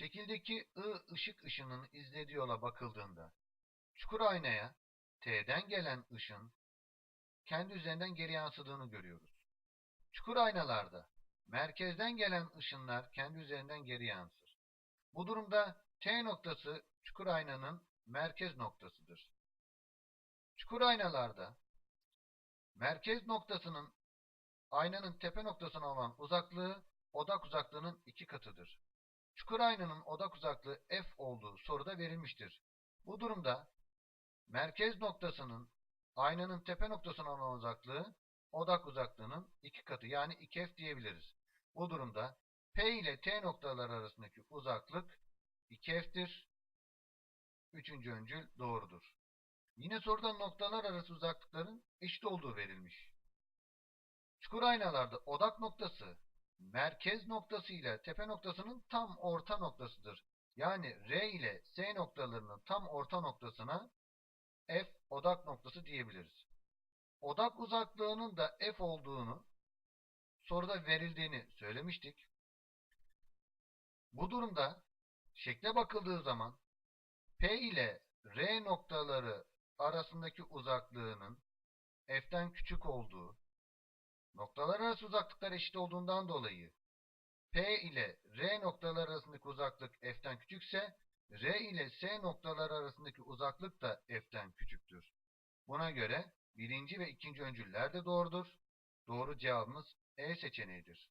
Şekildeki I ışık ışının izlediği yola bakıldığında çukur aynaya T'den gelen ışın kendi üzerinden geri yansıdığını görüyoruz. Çukur aynalarda merkezden gelen ışınlar kendi üzerinden geri yansır. Bu durumda T noktası çukur aynanın merkez noktasıdır. Çukur aynalarda merkez noktasının aynanın tepe noktasına olan uzaklığı odak uzaklığının iki katıdır. Çukur aynanın odak uzaklığı f olduğu soruda verilmiştir. Bu durumda merkez noktasının aynanın tepe noktasına olan uzaklığı odak uzaklığının iki katı yani 2f diyebiliriz. Bu durumda P ile T noktaları arasındaki uzaklık 2f'tir. Üçüncü öncül doğrudur. Yine soruda noktalar arası uzaklıkların eşit olduğu verilmiş. Çukur aynalarda odak noktası merkez noktası ile tepe noktasının tam orta noktasıdır. Yani R ile S noktalarının tam orta noktasına F odak noktası diyebiliriz. Odak uzaklığının da F olduğunu soruda verildiğini söylemiştik. Bu durumda şekle bakıldığı zaman P ile R noktaları arasındaki uzaklığının F'den küçük olduğu, noktalar arası uzaklıklar eşit olduğundan dolayı P ile R noktaları arasındaki uzaklık F'den küçükse R ile S noktaları arasındaki uzaklık da F'den küçüktür. Buna göre birinci ve ikinci öncüller de doğrudur. Doğru cevabımız E seçeneğidir.